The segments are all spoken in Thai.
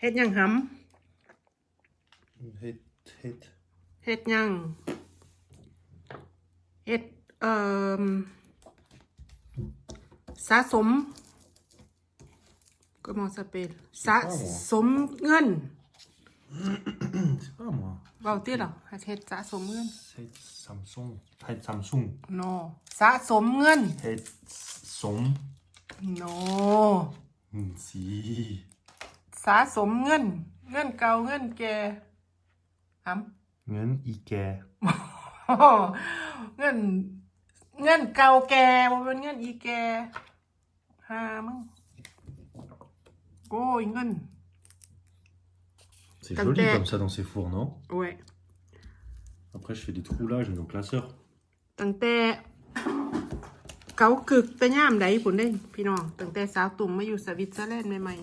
เฮ็ดหยังห Het, het. ำเฮ็ดหยังเฮ็ดเอ่อสะสมก็มองสเปนสะสมเงิน C'est pas moi. เว้าติเหรอเฮ็ดสะสมเงิน Het Samsung. Het Samsung. no สะสมเงิน Het som. no Hmm, Si. สะสมเงิน เงินเก่าเงินแก่หำ Ngen Ike. เงิน เงินเก่าแก่บ่เป็นเงินอีแก่หามึงโอ้ยเงิน C'est Comme joli t'es- comme ça dans ces fours, non โอ้ย Après, je fais des troulages dans le classeur. ตั้งแต่เกากึกแต่ย่ามใดผุนได้ พี่น้องตั้งแต่สาวตุ่มมาอยู่สวิตเซอร์แลนด์ใหม่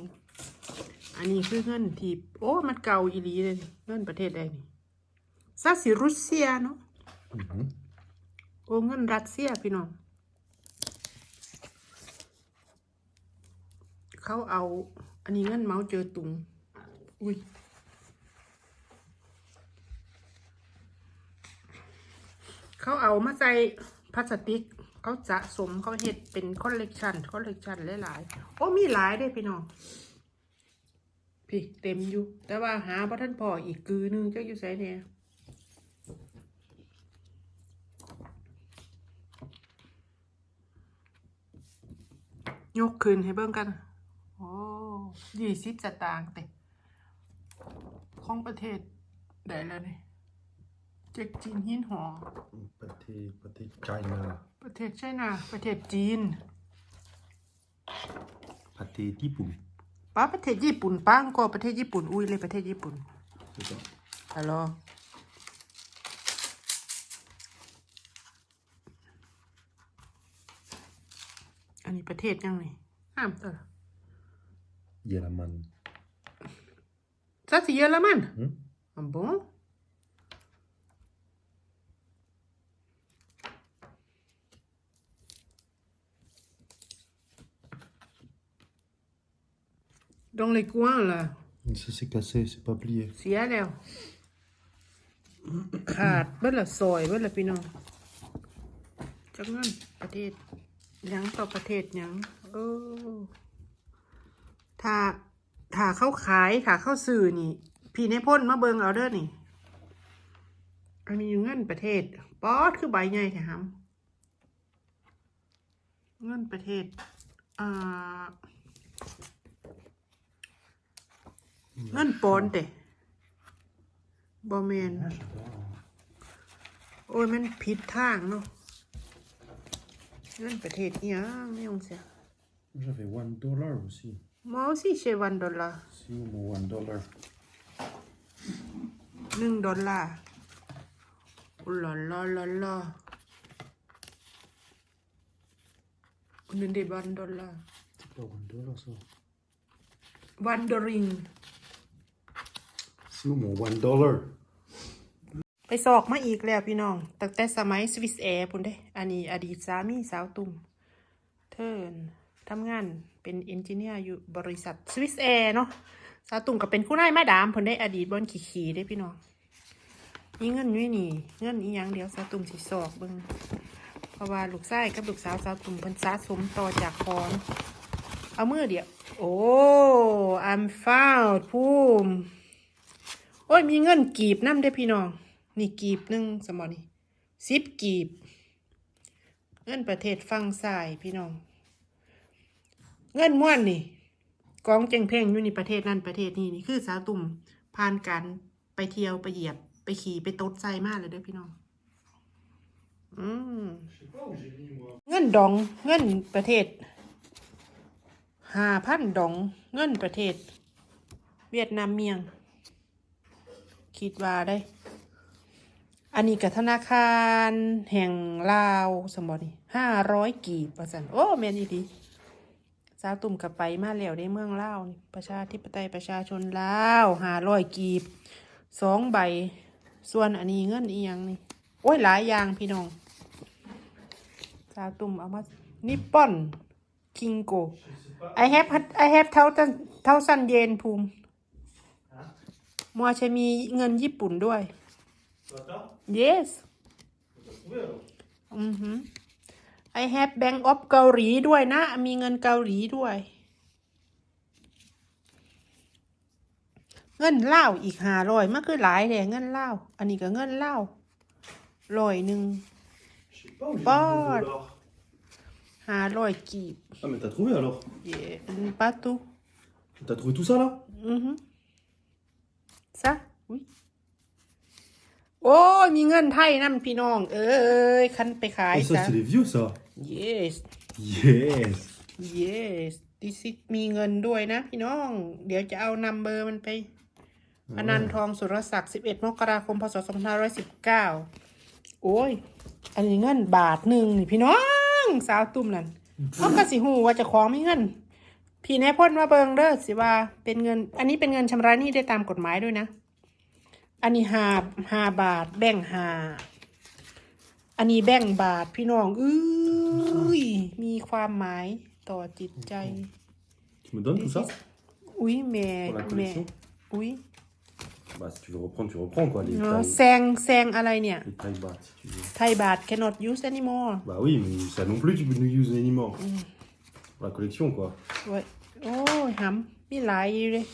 ๆ อันนี้คือเงินที่โอ้ มันเก่าอีหลีเลยนี่เงินประเทศใดนี่ซาสิรุสเซียเนาะ Mhm. โอ้เงินรัสเซียพี่น้อง เขาเอา อันนี้เงินเมาส์เจอตุง อุ้ยเขาเอามาใส่พลาสติก เขาสะสมเขาเห็ดเป็นคอลเลกชันคอลเลกชันหลายๆ โอ้มีหลายได้พี่น้อง พี่เต็มอยู่ แต่ว่าหาพระท่านพออีกกือหนึงจะอยู่ไสเนี่ยยกคืนให้เบิ่งกันโอ้ยี่สิบสตางค์เตะของประเทศได้แล้วนี่เจ็กจีนหินหอ Pâté, pâté China. ประเทศไชน่าประเทศจีน Pâté Tipou. ป้าประเทศญี่ปุ่นป้างก็ประเทศญี่ปุ่นอุ้ยเลยประเทศญี่ปุ่น C'est ça. ฮัลโหลอันนี้ประเทศยังไงห้ามตัว Yelaman. ซาสิเยอรมัน Hmm? อะบง dans les coins là Ça s'est cassé, c'est pas plié. เสียแล้ว ขาดเบิดละซอยเบิดละพี่น้องจักเงินประเทศหยังต่อประเทศหยังเออถ้าถ้าเข้าขายถ้าเข้าสื่อนี่ พี่ในพ่นมาเบิงเอาเด้อนี่อันมีอยู่เงินประเทศป๊อดคือใบใหญ่แท้ฮัมเงินประเทศอ่า เงินปอนด์เตะบอแมนโอ้ยมันผิดทางเนาะเงินประเทศอีหยังไม่ยงเสีย J'avais one dollar aussi. มอสิเชวันดอลลาร์ Si, mon one dollar. หนึ่งดอลลาร์อุลาลาลาลาหนึ่งเดบันดอลลาร์ C'est pas one dollar ça. วัน ดอริง Si, mon one dollar. ไปสอกมาอีกแล้วพี่น้องตั้งแต่สมัยสวิสแอร์พุ่นเด้ อันนี้อดีตสามีสาวตุ่มเทิร์นทำงานเป็นเอนจิเนียร์อยู่บริษัทสวิสแอร์เนาะสาวตุ่มก็เป็นผู้นายมาดามพุ่นได้อดีตบอนขี่ๆได้พี่น้องมีเงินอยู่นี่ เงินอีหยังเดียวสาวตุ่มสิสอกเบิ่งเพราะว่าลูกชายกับลูกสาวสาวตุ่มเพิ่นสะสมต่อจากพรเอามือเดียว โอ้ I'm found ภูมิ โอ้ยมีเงินกีบน้ำได้พี่น้อง นี่กีบหนึ่งสมอนี่สิบกีบ เงินประเทศฟังสายพี่น้อง เงินม้วนนี่กองเจงเพ่งอยู่ในประเทศนั่นประเทศนี้นี่คือสาวตุ่มผ่านการไปเที่ยวไปเหยียบไปขี่ไปตดใจมากเลยเด้อพี่น้อง อืมเงินดองเงินประเทศห้าพันดองเงินประเทศ เวียดนามเมียง คิดว่าได้ อันนี้กับธนาคารแห่งลาวสมบนี่ห้าร้อยกีบประสันโอ้แม่นอีดีสาวตุ่มกับไปมาแล้วได้เมืองลาวนี่ประชาธิปไตยประชาชนลาวห้าร้อยกีบสองใบ ส่วนอันนี้เงินอียังนี่โอ้ยหลายอย่างพี่น้องสาวตุ่มเอามานิปปอนคิงโก I have I have เท่าเท่าสันเยนภูมิ มัวจะมีเงินญี่ปุ่นด้วย Ça t'a yes T'as trouvé alors อือหือ I have Bank of เกาหลีด้วยนะ มีเงินเกาหลีด้วย เงินเล่าวอีกห้าร้อยมันคือหลายแหล่เงินเล่าวอันนี้ก็เงินเล่าวร้อยหนึ่ง Je sais pas où j'ai mis Pas. mon dollar. ห้าร้อยกีบ Ah, mais t'as trouvé alors เย่ปาตู T'as trouvé tout ça là อือหือ ซะอุ้ยโอ้ยมีเงินไทยนั่นพี่น้อง เอ้ยคันไปขาย Oh, ça, ซะ c'est les vieux ça yes Yes yes this is มีเงินด้วยนะพี่น้อง เดี๋ยวจะเอานัมเบอร์มันไปอนันต์ทองสุรศักดิ์11มกราคมพศ2519 โอ้ย อันนี้เงินบาทหนึ่งนี่พี่น้อง สาวตุ่มนั่นเขาก็สิหูว่าเจะของมีเงิน พี่แน่พ่นมาเบิงเด้อสิว่าเป็นเงิน อันนี้เป็นเงินชำระหนี้ได้ตามกฎหมายด้วยนะ อันนี้หาหาบาท แบ่งหาอันนี้แบ่งบาทพี่น้องอื้ยมีความหมายต่อจิตใจ Tu me donnes tout ça อุ้ยแม่ Pour la แม่ collection อุ้ย Bah, si tu veux reprendre, tu reprends quoi. Les เออ tailles, แซงแซงอะไรเนี่ย les tailles battes, si tu veux. ไทยบาท cannot use anymore Bah oui, mais ça non plus, tu peux nous use anymore. Pour la collection quoi. โอ้ยโอ้ยหำมีหลายอยู่เลย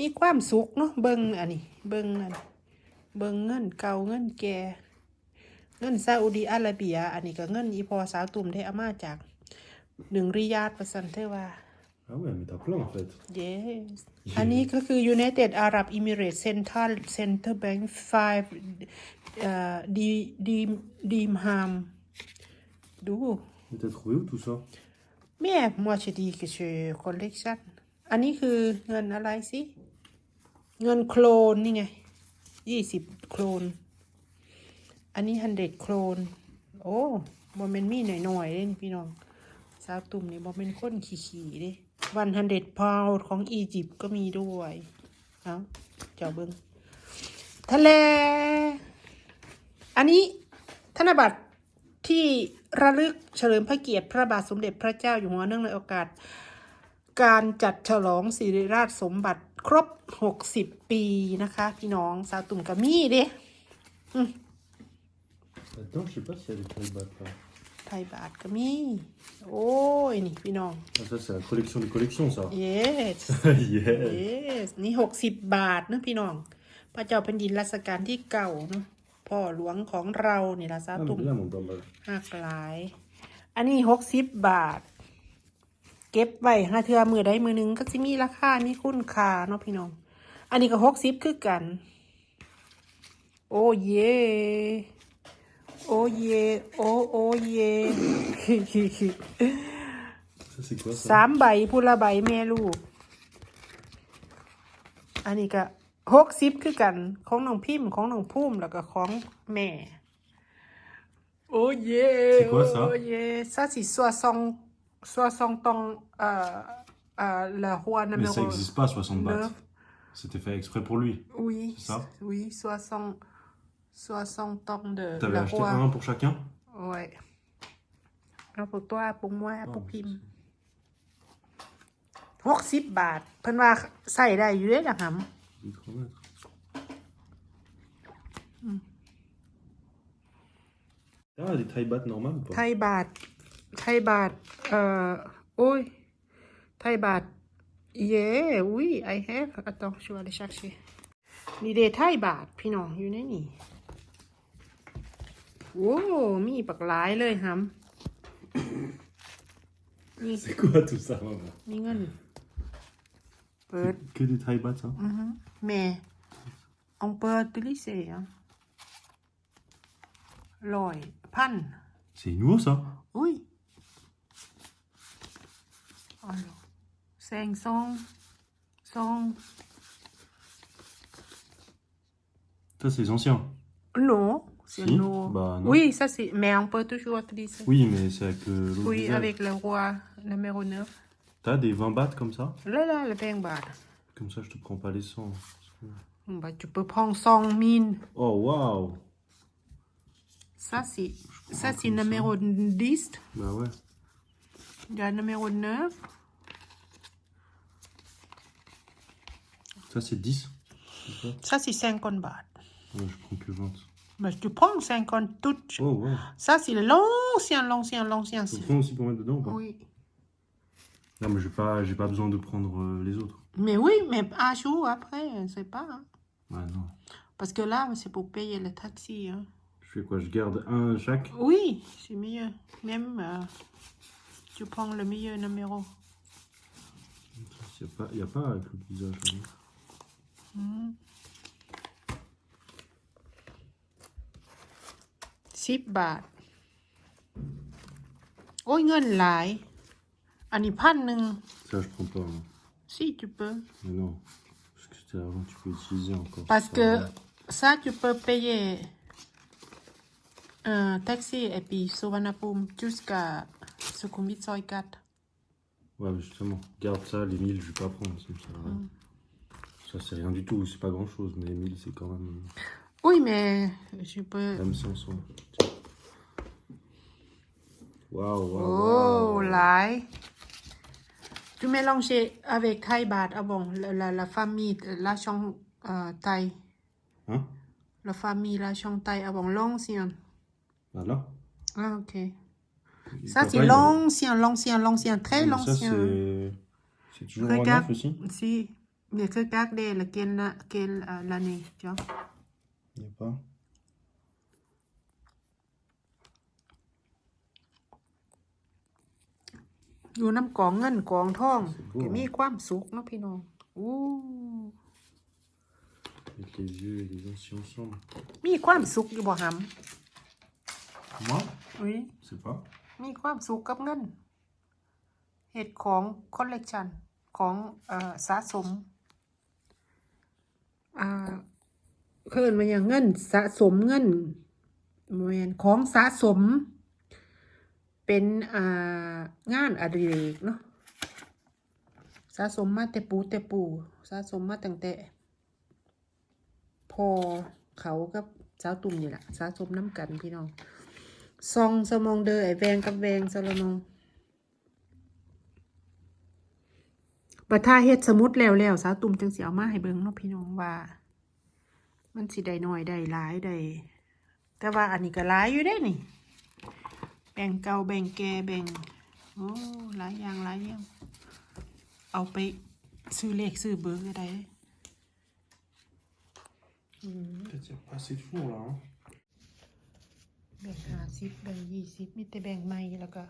มีความสุขเนาะเบิงอันนี้ เบิงอันเบิงเงินเก่าเงินแก่ เงินซาอุดีอาระเบีย อันนี้ก็เงินอีพอสาวตุ่มได้อามาจากหนึ่งริยาดประสันเทว่า Ah ouais, mais t'as plein en fait. yes อันนี้ก็คือ United Arab Emirates Central Center Bank 5เอ่อดีดีดีมฮามดู Mais t'as trouvé où tout ça แม่มัวชดีกับเชคอลเลกชันอันนี้คือเงินอะไรสิ เงินโคลนนี่ไงยี่สิบโคลน อันนี้ฮันเดดโคลน โอ้บอมเมนมีหน่อยๆเลยนี่พี่น้องสาวตุ่มนี่บอมเมนคนขี่ๆเด้วันฮันเดดพาวของอียิปต์ก็มีด้วยเอาเจ้าเบิงทะเล อันนี้ธนบัตร ที่ระลึกเฉลิมพระเกียรติพระบาทสมเด็จพระเจ้าอยู่หัวเนื่องในโอกาส การจัดฉลองสิริราชสมบัติครบ 60 ปีนะคะ พี่น้องสาวตุ่มกะมี่เด้ Là-dedans, je sais pas s'il y a des tailles battes là. ไทยบาทกะมี่โอ้ย นี่พี่น้อง Ah, ça, c'est la collection des collections ça. yes yes yes นี่หกสิบบาทนะพี่น้อง พระเจ้าแผ่นดินรัชกาลที่เก่าเนาะ พ่อหลวงของเราเนี่ยละสาว Ah, mais ตุ่ม bien mon dollar. หักหลาย อันนี้หกสิบบาท เก็บไว้ห้าเทือมือใดมือหนึ่งก็จะมีราคา มีคุณค่าเนาะพี่น้อง อันนี้ก็หกสิบคือกัน โอ้เย่โอ้เย่โอ้โอ้เย่ Ça, c'est quoi ça สามใบพูละใบแม่ลูก อันนี้ก็ หกสิบคือกัน ของน้องพิมพ์ของน้องพุ่มแล้วก็ของแม่ โอ้เย่ C'est quoi ça โอ้เย่ ça c'est soixante soixante ans euh, euh, le roi Mais numéro ça existe pas 60 bahts. neuf. C'était fait exprès pour lui. oui C'est ça oui soixante soixante ans de T'avais le acheté roi un pour chacun ouais เอา pour toi pour moi Oh, pour mais พิมพ์ c'est- หกสิบบาท เพิ่นว่าใส่ได้อยู่เด้อล่ะห litres au mètre. Ah, des tailles battes normales ou ำ pas ไทยบาท ไทยบาท เอ่อ โอ้ย ไทยบาท เย่อุ้ย I have attends je vais aller chercher นี่เดไทยบาท พี่น้องอยู่ในนี่ โอ้ มีปักหลายเลยหำนี่ C'est quoi tout ça, maman มีเงิน เปิด Que des tailles battes, hein Mais on peut utiliser hein. ร้อยพัน C'est nouveau ça Oui. Alors, 500, 100. Ça, c'est les anciens. Non, c'est Si, nos- bah, non. Oui, ça c'est. Mais on peut toujours utiliser. Oui, mais c'est avec le l'autre Oui, visage. avec le roi numéro 9. T'as des 20 bahts comme ça? Là, là, le pain bar. Comme ça, je te prends pas les 100. Bah, tu peux prendre 100 mines. Oh, waouh Ça, c'est. prends Ça, numéro 10. Bah ouais. Il y a numéro 9. Ça, c'est 10. ça? C'est 50 baht. Ouais, je prends que 20. Mais tu prends 50 toutes. Oh, ouais. Ça, c'est l'ancien, l'ancien, l'ancien. C'est- prendre aussi pour mettre dedans ou pas? Oui. Non, mais j'ai pas, pas besoin de prendre euh, les autres. Mais oui, mais un jour après, c'est pas. hein. Ouais, non. Parce que là, c'est pour payer le taxi. Hein. Je fais quoi? Je garde un chaque? Oui, c'est mieux. Même, euh, tu prends le meilleur numéro. Il n'y a, pas avec le pizza. je crois. Mm. Sip baht. Ôi, ngân lại. อันนี้พันหนึ่ง Ça, je prends pas. hein. si tu peux Mais non. Parce que c'est l'argent que tu peux utiliser encore. parce Ça que va. ça tu peux payer un taxi et puis Suvarnabhumi jusqu'à Sukhumvitซอยกัด Ouais, mais justement. Garde ça, les 1000, je vais pas prendre. Ça, me sert à rien. Ça, c'est rien du tout. C'est pas grand chose. Mais les 1000, c'est quand même. oui mais je peux Même 500. Tiens. Waouh, waouh. oh waouh. หลาย tu mélanges avec Thai baht ah bon la, la, la famille la chambre euh, Thai Hein la famille la chambre Thai ah bon l'ancien Ah, là ah ok Et Ça, papa, c'est il avait- l'ancien, l'ancien, l'ancien, très Mais Ça, l'ancien. c'est. C'est toujours en Regarde, neuf aussi si, mais regarde lequel, quelle euh, l'année, tu vois. Il n'y a pas. อยู่น้ำกองเงินกองทอง C'est beau, ก็มี hein. ความสุขเนาะพี่น้องอู้ Avec les vieux et les anciens ensemble. มีความสุขอยู่บ่ห Moi ำอุ้ย Je sais pas. มีความสุขกับเงินเหตุของคอลเลกชันของเอ่อสะสมอ่าเคินมาอย่างเงินสะสมเงินแมนของสะสม เป็นอ่างานอดิเรกเนาะสะสมมาแต่ปูแต่ปูสะสมมาตั้งแต่ พอเขากับสาวตุ่มนี่แหละสะสมน้ำกันพี่น้องซองสมองเดอไอแวงกับแวงสละนองบัดท่าเฮ็ดสมุดแล้วแล้วสาวตุ่มจังสิเอามาให้เบิ่งเนาะพี่น้องว่า มันสิได้น้อยได้หลายได้แต่ว่าอันนี้ก็หลายอยู่ได้นี่ บ่งเก่าแบ่งแก่แบ่งโอ้หลายอย่างหลายอย่างเอาไปซื้อเลขซื้อเบอร์ก็ได้ Peut-être qu'il n'y a pas assez de fond là. Hein. แบ่งห้าสิบแบ่งยี่สิบมีแต่แบ่งใหม่แล้วก็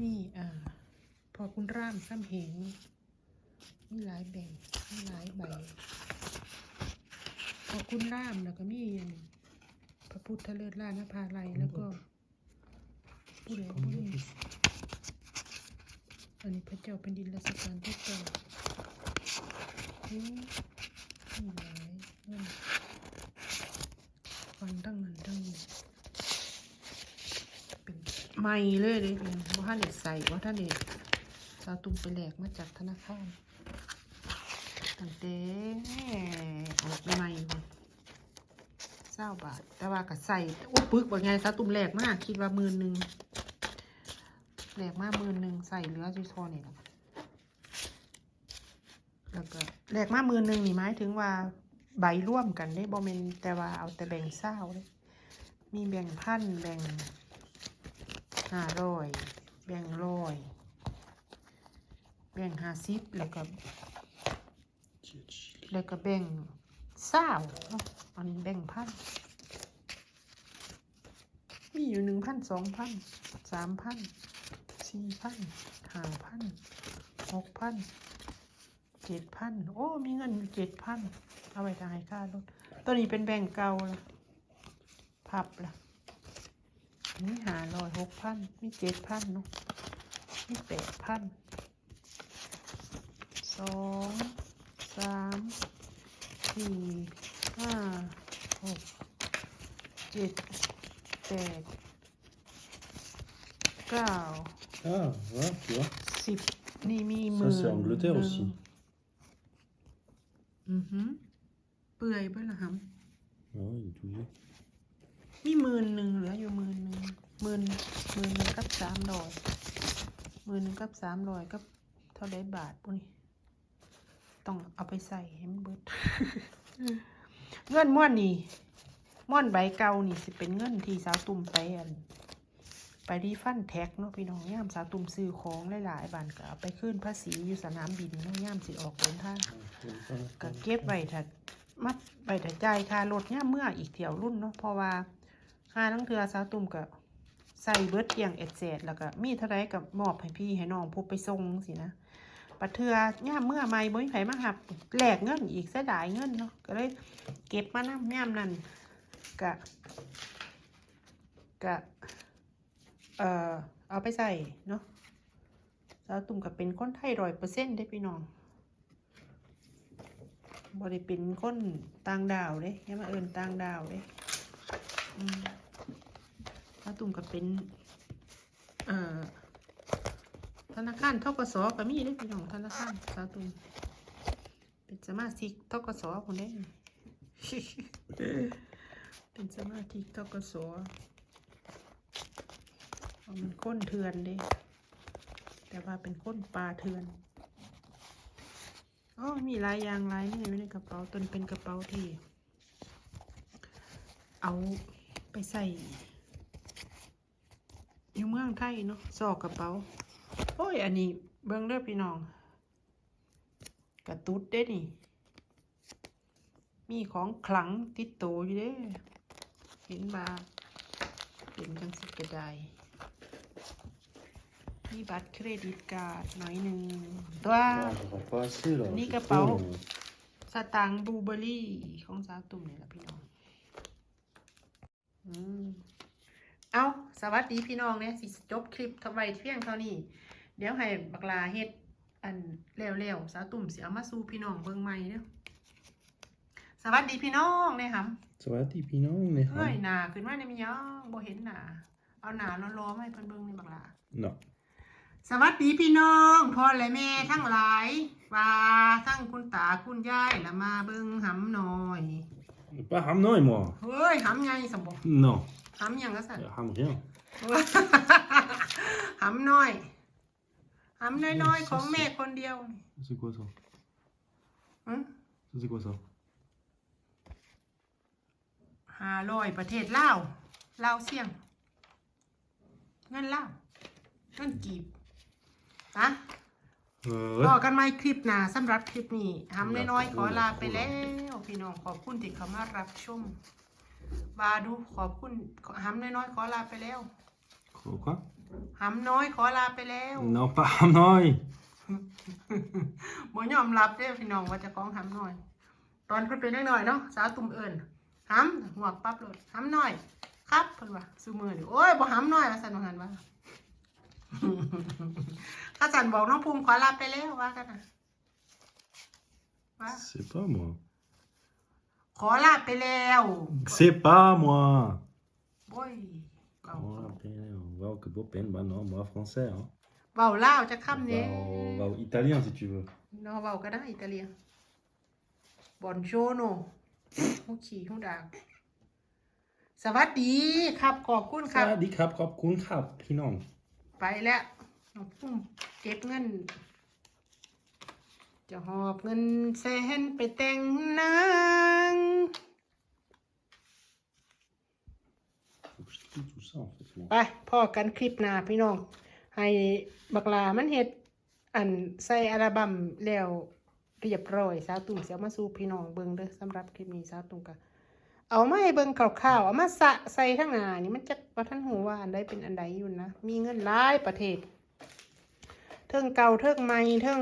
มีอ่า พอคุณร่ามซ้ำเหงมีหลายแบ่งมีหลายใบ พอคุณร่ามแล้วก็มีอย่างพระพุทธเลิศล่านภาลัยแล้วก็ ผู้ใดผู้นี้อันนี้พระเจ้าเป็นดินรัชกาลที่เก้าโอ้มีหลายเงินฟังตั้งนั้นตั้งนี้เป็นไม่เลยเลยเป็นว่าท่านเด็ใส่ว่าท่านเด็สาวตุ้มไปแหลกมาจากธนาคารตั้งแต่ออกใหม่ๆพุ่นเศร้าบาท แต่ว่าก็ใส่โอ้ปึกว่าไงสาวตุ้มแหลกมาก คิดว่าหมื่นหนึ่ง แหลกมากหมื่นหนึ่งใส่เหลือจุทอนี่แหละแล้วก็แหลกมากหมื่นหนึ่งนี่หมายถึงว่าใบร่วมกันได้บอเมนแต่ว่าเอาแต่แบ่งเศร้าเลยมีแบ่งพันแบ่งห้าร้อยแบ่งร้อยแบ่งห้าสิบแล้วก็แล้วก็แบ่งเศร้าอันนี้แบ่งพันมีอยู่หนึ่งพันสองพันสามพัน สี่พันห้าพันหกพันเจ็ดพันโอ้ มีเงินอยู่เจ็ดพันเอาไว้ทางให้ค่ารถตัวนี้เป็นแบ่งเก่าละพับละมีหาร้อยหกพันมีเจ็ดพันเนาะมีแปดพันสองสามสี่ห้าหกเจ็ดแปดเก้า Ah, voilà, tu vois. สิบนี่มี Ça, มือ c'est Angleterre aussi. อือหือเปื่อยเบ้ละห Ah ouais, il est tout vieux. ำมีหมื่นหนึ่งเหลืออยู่หมื่นหนึ่งหมื่นหมื่นหนึ่งกับสามร้อยหมื่นหนึ่งกับสามร้อยกับเท่าไรบาทพวกนี้ ต้องเอาไปใส่ให้มันเบิด เงินม้วนนี่ม้วนใบเก่านี่สิเป็นเงินที่สาวตุ่มไปอัน ไปรีฟันแท็กเนาะพี่น้องย่ามสาตุ่มซื้อของหลายๆบานก็ไปขึ้นภาษีอยู่สนามบินเนาะย่ามสิออกเดินทางก็เก็บไว้ถ้ามัดไว้ถ้าจ่ายค่ารถเนี่ยามเมื่ออีกเที่ยวรุ่นเนาะเพราะว่าค่าทั้งเทือสาตุ่มก็ใส่เบิดเกียงเอ็ดเศษแล้วก็มีเท่าไรกับมอบให้พี่ให้น้องผู้ไปส่งสินะปัดเทือย่ามเมื่อไม่บ่มีไผมาหับแลกเงินอีกเสียดายเงินเนาะก็เลยเก็บมานำย่ามนั่นกะกะ เอ่อเอาไปใส่เนาะสาวตุ่มก็เป็นคนไทยร้อยเปอร์เซ็นต์ได้พี่น้องบริเป็นคนต่างดาวเด้ย่ามาเอินต่างดาวเด้อืมถ้าตุ่มก็เป็น เอ่อธนาคารทกสก็มีเด้พี่น้องธนาคารสาตุ่มเป็นสมาชิกทกสคนเด้เป็นสมาชิกทกสเอา มันค้นเถื่อนเด้แต่ว่าเป็นค้นปลาเถื่อนอ๋อมีลายยางลายนี่อยู่ในกระเป๋าตนเป็นกระเป๋าที่ เอาไปใส่อยู่เมืองไทยเนาะซอกกระเป๋า โอ้ย อันนี้เบิ่งเด้อพี่น้อง กระตุ้ดเด้นี่ มีของขลังติดโตอยู่เด้เห็นบาเป็นจังสิกระได มีบัตรเครดิตการ์ดหน่อยหนึ่งตัว Ah, j'aurais pas assez là. Ni c'est que trop, pas. mais- สตางค์บลูเบอร์รี่ของสาวตุ่มนี่แหละพี่น้องอืมเอาสวัสดีพี่น้องเนี่ยสิจบคลิปทำไว้เพียงเท่านี้ เดี๋ยวให้บักลาเฮ็ดอันเร็วๆสาวตุ่มสิเอามาสู่พี่น้องเบิ่งใหม่เด้อสวัสดีพี่น้องเนี่ยครับ Ça va, t'es pinot, mais. เฮ้ยหนาขึ้นมาในมียังบ่เห็นหนาเอาหนาล้อๆมาให้เพิ่นเบิ่งในบักลา Non. สวัสดีพี่น้องพ่อและแม่ทั้งหลายว่าทั้งคุณตาคุณยายละมาเบิ่งหำหน่อย Pas Hamnon et moi. เฮ้ยหำไงสมบู Non. หำหยังก็สั่น Ham rien. หำน้อยหำน้อยๆของแม่คนเดียว C'est quoi ça อืม Ça, c'est quoi ça ห้าร้อยประเทศลาวลาวเสี่ยงเงินลาวเงินกีบ นะ Euh, พอ ouais. กันไหมคลิปหน้าสำหรับคลิปนี้หำน้อยๆขอลาไปแล้วพี่น้องขอบคุณที่เข้ามารับชมบาดูขอบคุณหำน้อยๆขอลาไปแล้ว Quoi หำน้อยขอลาไปแล้ว Non, pas Hamnon. บ่ยอมรับเด้อพี่น้องว่าเจะของหำน้อย ตอนเพิ่นเป็นน้อยๆเนาะสาวตุ่มเอิญหำหัวกปั๊บเลยหำน้อย ครับเพิ่นว่าซื้อมือนี่โอ้ยบ่หำน้อยว่าซั่นว่าหั่นว่า ข้าสันบอกน้องภูมิขอลาไปแล้วว่ากันนะว่า C'est pas moi. ขอลาไปแล้ว C'est pas moi. โอ้ยเว้า On l'appelle, on va au Copopen. Bah non, moi français. Hein. เว้าลาวจะ On ค่ำ va นี้ au, on va au italien si tu veux. เนาะเว้าก็ได้อิตาเลียนบอนโชโนหูขี่หูดากสวัสดีครับขอบคุณครับ Ça dit crap, crap, kun crap, pinot. ไปแล้วน้องปุ้มเก็บเงิน จะหอบเงินแสนไปแต่งนางไปพ่อกันคลิปหน้าพี่น้อง ให้บักลามันเฮ็ด อันใส่อัลบั้มแล้วเรียบร้อยสาวตุ่มเสียวมาสู่พี่น้องเบิงเด้อสำหรับคลิปนี้สาวตุ่มก็ เอามาให้เบิ่งคร่าวๆเอามาสะใส่ทั้งหน้านี่มันจะว่าท่านหูว่าอันใดเป็นอันใดอยู่นะ มีเงินหลายประเทศ เทิงเก่าเทิงใหม่เทิง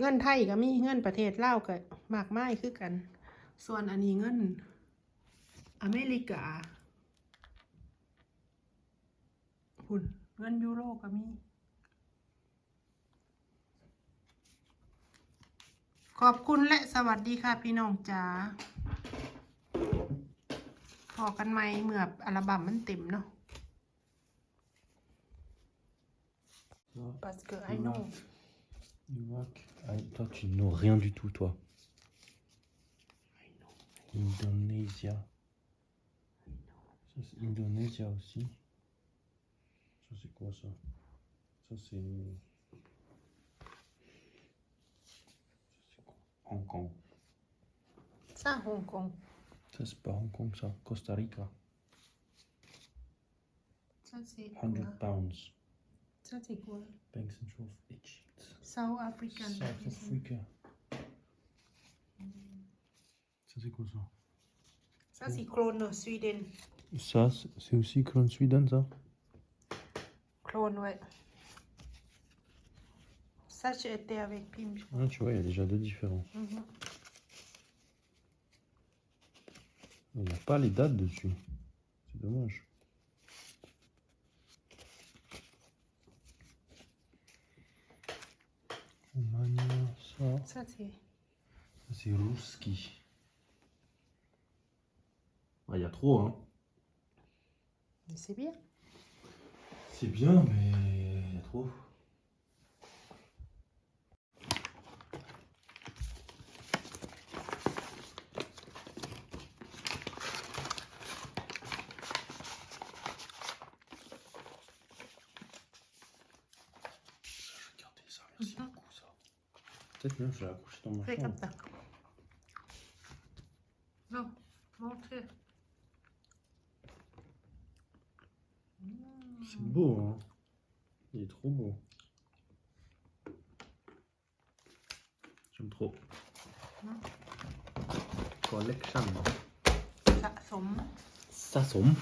เงินไทยก็มีเงินประเทศลาวก็มากมายคือกัน ส่วนอันนี้เงิน อเมริกาหุ่นเงินยูโรก็มี ขอบคุณและสวัสดีค่ะพี่น้องจ๋าพอกันไหมเมื่ออัลบั้มมันเต็มเนาะ parce que I know Irak. Ah, toi, tu n'as rien du tout, toi. Indonésia. Ça, c'est Indonésia aussi. Ça, c'est quoi ça Ça, c'est. Hong Kong. Ça, Hong Kong. Ça, c'est pas Hong Kong, ça. Costa Rica. Ça, c'est 100 pounds. Ça, c'est quoi? Bank Central of Egypt. South African. South Africa. Ça, c'est quoi ça? Ça, c'est Krone, Sweden. Ça, c'est- c'est aussi Clone Sweden, ça? Krone, ouais. Ça, j'ai été avec Pim. Ah, tu vois, il y a déjà deux différents. Mhm. Il n'y a pas les dates dessus. C'est dommage. Ça. C'est. Ça, c'est Rouski. Ah, Il y a trop, hein. Mais C'est bien. C'est bien, mais il y a trop. Ça, je vais garder ça, merci Mhm. beaucoup, ça. Peut-être même je vais l'accrocher dans ma Fais comme chambre. ça. Non, montre. C'est beau, hein. Il est trop beau. J'aime trop. Mhm. Collection. Ça somme. Ça somme.